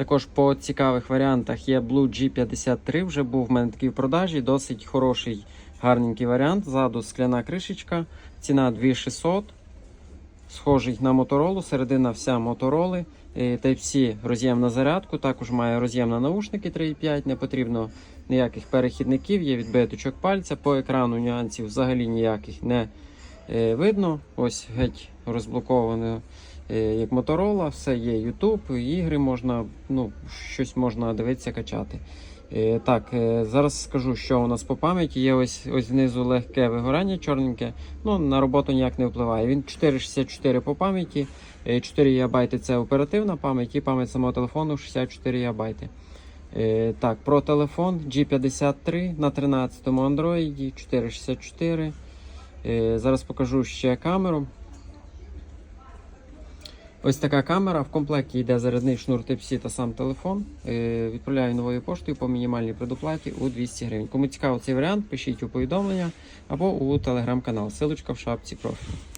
Також по цікавих варіантах є Blue G53, вже був в мене такий в продажі. Досить хороший, гарненький варіант. Ззаду скляна кришечка, ціна 2600. Схожий на моторолу, середина вся мотороли. Е, Type-C роз'єм на зарядку, також має роз'єм на наушники 3.5, не потрібно ніяких перехідників, є відбиточок пальця. По екрану нюансів взагалі ніяких не е, видно. Ось геть розблоковано е, як моторола, все є YouTube, ігри можна, ну, щось можна дивитися, качати. Е, Так, е, зараз скажу, що у нас по пам'яті є ось, ось знизу легке вигорання чорненьке. Ну, на роботу ніяк не впливає. Він 464 по пам'яті, е, 4 ГБ це оперативна пам'ять і пам'ять самого телефону 64 ГБ. Так, про телефон G53 на 13-му Android 464. Е, Зараз покажу ще камеру. Ось така камера. В комплекті йде зарядний шнур Type-C та сам телефон. Е, Відправляю новою поштою по мінімальній предоплаті у 200 гривень. Кому цікаво цей варіант, пишіть у повідомлення або у телеграм-канал. Силочка в шапці профілю.